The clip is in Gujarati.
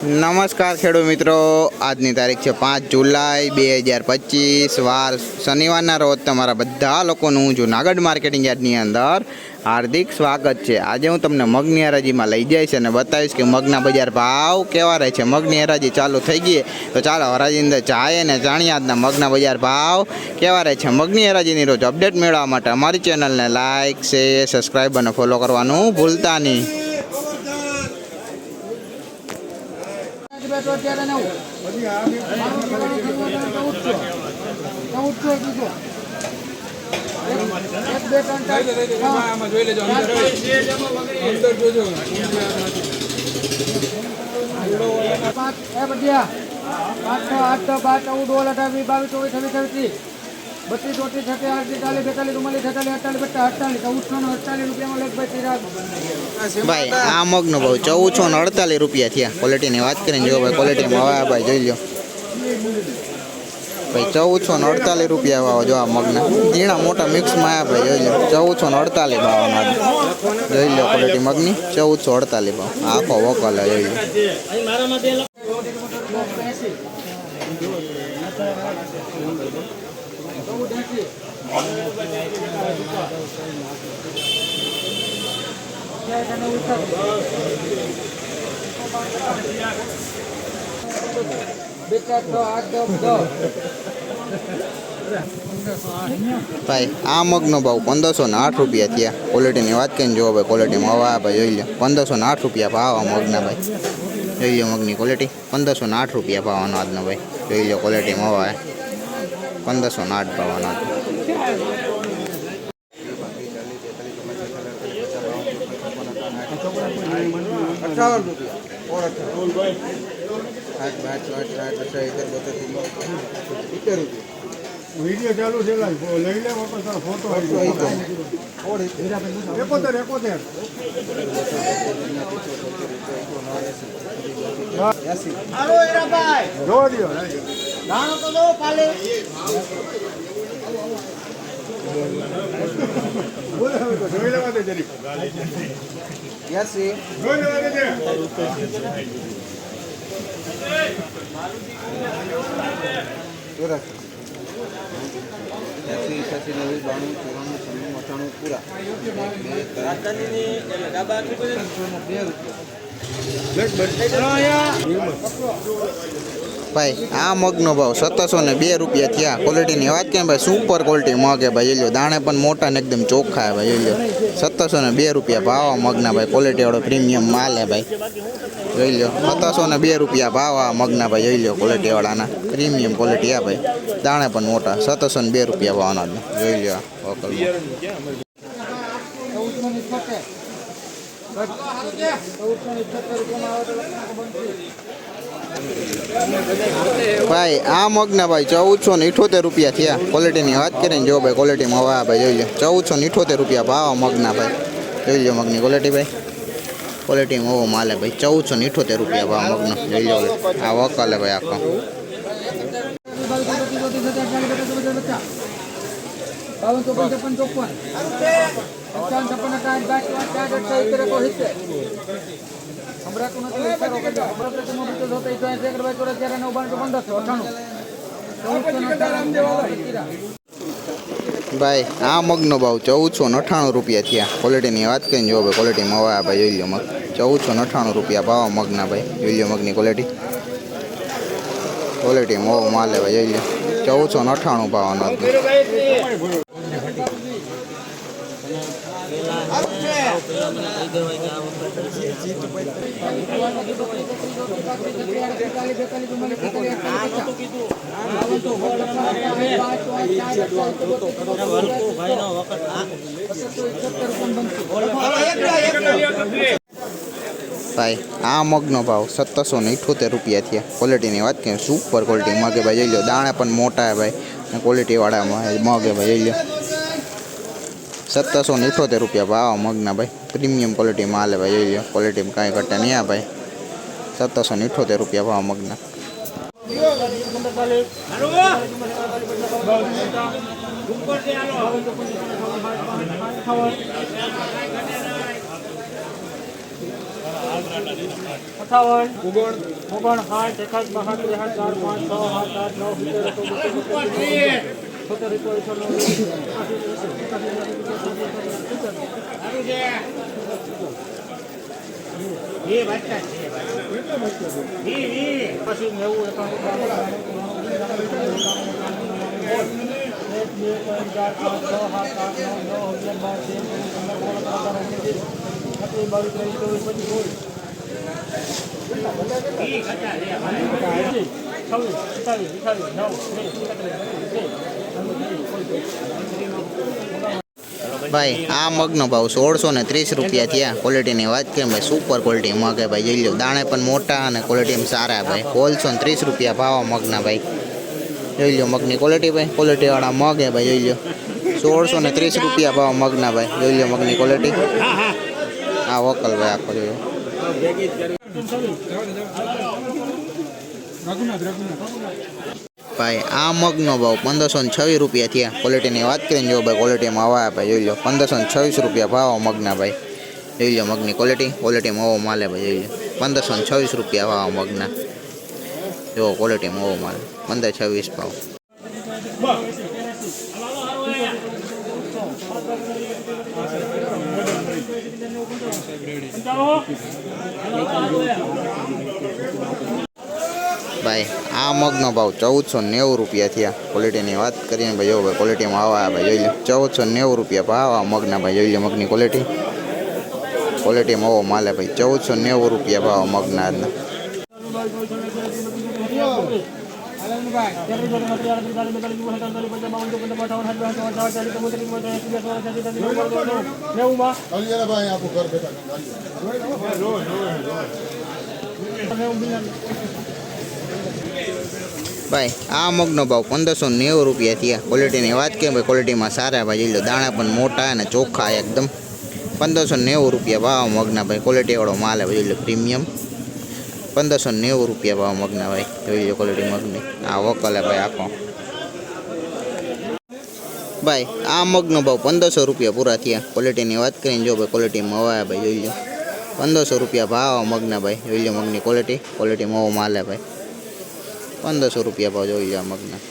નમસ્કાર ખેડૂત મિત્રો. આજની તારીખ છે પાંચ જુલાઈ બે હજાર પચીસ. વાર શનિવારના રોજ તમારા બધા લોકોનું જુનાગઢ માર્કેટિંગ યાર્ડની અંદર હાર્દિક સ્વાગત છે. આજે હું તમને મગની હરાજીમાં લઈ જઈશ અને બતાવીશ કે મગના બજાર ભાવ કેવા રહે છે. મગની હરાજી ચાલુ થઈ ગઈ. તો ચાલો હરાજી અંદર જાય અને જાણીએ આજના મગના બજાર ભાવ કેવા રહે છે. મગની હરાજીની રોજ અપડેટ મેળવવા માટે અમારી ચેનલને લાઇક શેર સબસ્ક્રાઈબ અને ફોલો કરવાનું ભૂલતા નહીં. બેઠો અત્યારે નવું. મારું કહેવાનું થયું અત્યારે એક- બે ત્રણ જોઈ લેજો પાંચ, એ બધા પાંચ આઠ છ બાર ચૌદ ઓળ અઢાર વીસ બાવીસ ચોવીસ છવ્વીસ છવ્વીસ બત્રીસ, ચોત્રીસ, છત્રીસ ચાલીસ બેતાલીસ ચુમ્માલીસ, છેતાલીસ, અડતાલીસ, પચાસ, અડતાલીસ, ચૌદસો ને અડતાલીસ રૂપિયામાં લગભગ ભાઈ, આ મગનો ભાવ ચૌદસો ને અડતાલીસ રૂપિયા થયા. ક્વોલિટીની વાત કરીને જો ભાઈ ક્વોલિટીમાં હવે ભાઈ, જોઈ લો ભાઈ, ચૌદસો ને અડતાલીસ રૂપિયા ભાવ જો આ મગના. ઝીણા મોટા મિક્સમાં આવ્યા ભાઈ, જોઈ લો ચૌદસો ને અડતાલીસ ભાવના જોઈ લો ક્વોલિટી મગની. ચૌદસો અડતાલીસ ભાવ. આખો વકલ જોઈ લો ચૌદ એંસી અઠ્યાવીસ અને ઉનસઠ બે ચાર છ આઠ દસ દસ ભાઈ, આ મગનો ભાવ પંદરસો ને આઠ રૂપિયા થયા. ક્વોલિટીની વાત કરીને જો ભાઈ ક્વોલિટીમાં હવે આ ભાઈ જોઈ લો. પંદરસો ને આઠ રૂપિયા ભાવ આ મગના ભાઈ. જોઈ લો મગની ક્વોલિટી પંદરસો ને આઠ રૂપિયા ભાવનો આજનો ભાઈ. જોઈ લો ક્વોલિટીમાં હવે. પંદરસો ને આઠ ભાવનો અઠાવન રૂપિયા ઓર અઠાવન એકર બોતેર સિત્તેર રૂપિયા વીડિયો ચાલુ છે લઈ લે બાપા ફોટો. એકોતેર એકોતેર જોવા દો. તો. એસી એકાસી નેવું બાણું ચોરાણું છન્નું અઠાણું પૂરા. ભાઈ, આ મગનો ભાવ સત્તરસો ને બે રૂપિયા થયા. ક્વોલિટીની વાત કેમ ભાઈ સુપર ક્વોલિટી મગ હે ભાઈ લો દાણે પણ મોટા ને એકદમ ચોખ્ખા હે ભાઈ લો સત્તરસો ને બે રૂપિયા ભાવ આ મગના ભાઈ ક્વોલિટીવાળો પ્રીમિયમ માલ હે ભાઈ. જોઈ લો સત્તરસો ને બે રૂપિયા ભાવ આ મગના ભાઈ જોઈ લો ક્વોલિટીવાળાના પ્રીમિયમ ક્વોલિટી આ ભાઈ. દાણે પણ મોટા, સત્તરસો ને બે રૂપિયા ભાવના જોઈ લો આ વકલમાં. ચૌદસો ને ભાઈ, આ મગના ભાઈ ચૌદસો ને ઇઠોતેર રૂપિયા થયા. ક્વોલિટીની વાત કરીને જો ભાઈ ક્વોલિટીમાં વાહ ભાઈ જોઈએ ચૌદસો ને ઇઠોતેર રૂપિયા ભાવ મગના ભાઈ. જોઈ લો મગની ક્વોલિટી ભાઈ. ક્વોલિટીમાં ઓવો માલે ભાઈ. ચૌદસો ને ઇઠોતેર રૂપિયા ભાવ મગનો. જોઈ લો આ વકાલે ભાઈ આખો. બાવન ચોપન છપ્પન ચોપન. ભાઈ, આ મગનો ભાવ ચૌદસો અઠાણું રૂપિયા થયા. ક્વોલિટીની વાત કરીને જો ભાઈ ક્વોલિટીમાં હવે ભાઈ, જોઈ લો મગ. ચૌદસો અઠાણું રૂપિયા ભાવ મગના ભાઈ. જોઈ લો મગની ક્વોલિટી ક્વોલિટીમાં મોવ માલે ભાઈ, જોઈ લો ચૌદસો અઠાણું ભાવનો ભાઈ, આ મગનો ભાવ સત્તરસો ને ઇઠોતેર રૂપિયા થયા. ક્વોલિટીની વાત કરીએ સુપર ક્વોલિટી મગે ભાઈ, જોઈ લો, દાણા પણ મોટા હે ભાઈ. અને ક્વોલિટીવાળા મગે ભાઈ, જોઈ લો. સત્તરસો ને ઇઠોતેર રૂપિયા ભાવ મગના ભાઈ પ્રીમિયમ ક્વોલિટી માલ હે ભાઈ જોઈ લો ક્વોલિટીમાં કાંઈ ઘટે નહીં આ ભાઈ સત્તરસો ને ઇઠોતેર રૂપિયા ભાવ મગના અઠાવન ઓગણ સાઠ એકાદ બાસઠ ત્રેસઠ ચાર પાંચ છ સાત આઠ નવ પછી નેવું એક બે ત્રણ ચાર પાંચ છ સાત આઠ નવ નવ અગિયાર બાર તેર ચૌદ પંદર સોળ સત્તર અઢાર ઓગણીસ બાવીસ ત્રેવીસ ચોવીસ પચીસ સોળ ભાઈ, આ મગનો ભાવ સોળસો ને ત્રીસ રૂપિયા થયા. ક્વોલિટીની વાત કરીએ ભાઈ સુપર ક્વોલિટી મગ હે ભાઈ. જઈ લો દાણે પણ મોટા અને ક્વોલિટી સારા ભાઈ. સોળસો ને ત્રીસ રૂપિયા ભાવ મગના ભાઈ. જોઈ લો મગની ક્વોલિટી ભાઈ. ક્વોલિટીવાળા મગ હે ભાઈ, જોઈ લો સોળસો ને ત્રીસ રૂપિયા ભાવ મગના ભાઈ. જોઈ લો મગની ક્વોલિટી આ વકલ ભાઈ આખો જોયો. ભાઈ, આ મગનો ભાવ પંદરસો ને છવ્વીસ રૂપિયા થયા. ક્વોલિટીની વાત કરીને જો ભાઈ ક્વોલિટીમાં આવા ભાઈ, જોઈ લો. પંદરસો ને છવ્વીસ રૂપિયા ભાવ મગના ભાઈ. જોઈ લો મગની ક્વોલિટી ક્વોલિટીમાં ઓવો માલે ભાઈ, જોઈ લો. પંદરસો ને છવ્વીસ રૂપિયા ભાવ મગના. જો ક્વોલિટીમાં ઓવો માલે. પંદર છવ્વીસ ભાવ. ભાઈ, આ મગનો ભાવ ચૌદસો નેવું રૂપિયા થયા. ક્વોલિટીની વાત કરીએ ભાઈ, જો ભાઈ ક્વોલિટીમાં આવા ભાઈ, જોઈ લો. ચૌદસો નેવું રૂપિયા ભાવ આ મગના ભાઈ, જોઈ લે મગની ક્વોલિટી ક્વોલિટીમાં આવો માલે ભાઈ. ચૌદસો નેવું રૂપિયા ભાવ મગના આજના ભાઈ આ મગનો ભાવ પંદરસો નેવું રૂપિયા થયા. ક્વોલિટીની વાત કે ભાઈ ક્વોલિટીમાં સારા ભાઈ જોઈ લો દાણા પણ મોટા અને ચોખ્ખા એકદમ. પંદરસો નેવું રૂપિયા ભાવ મગના ભાઈ. ક્વોલિટીવાળો માલ જોઈ લો પ્રીમિયમ પંદરસો નેવું રૂપિયા ભાવ મગના ભાઈ. જોઈ લો ક્વોલિટી મગની. આ વકલે ભાઈ આખો. ભાઈ, આ મગનો ભાવ પંદરસો રૂપિયા પૂરા થયા. ક્વોલિટીની વાત કરીને જો ભાઈ ક્વોલિટીમાં હવા ભાઈ, જોઈ લો પંદરસો રૂપિયા ભાવ મગના ભાઈ. જોઈ લો મગની ક્વોલિટી ક્વોલિટીમાં ઓવો માલે ભાઈ. પંદરસો રૂપિયા ભાવ જોઈ લો મગના.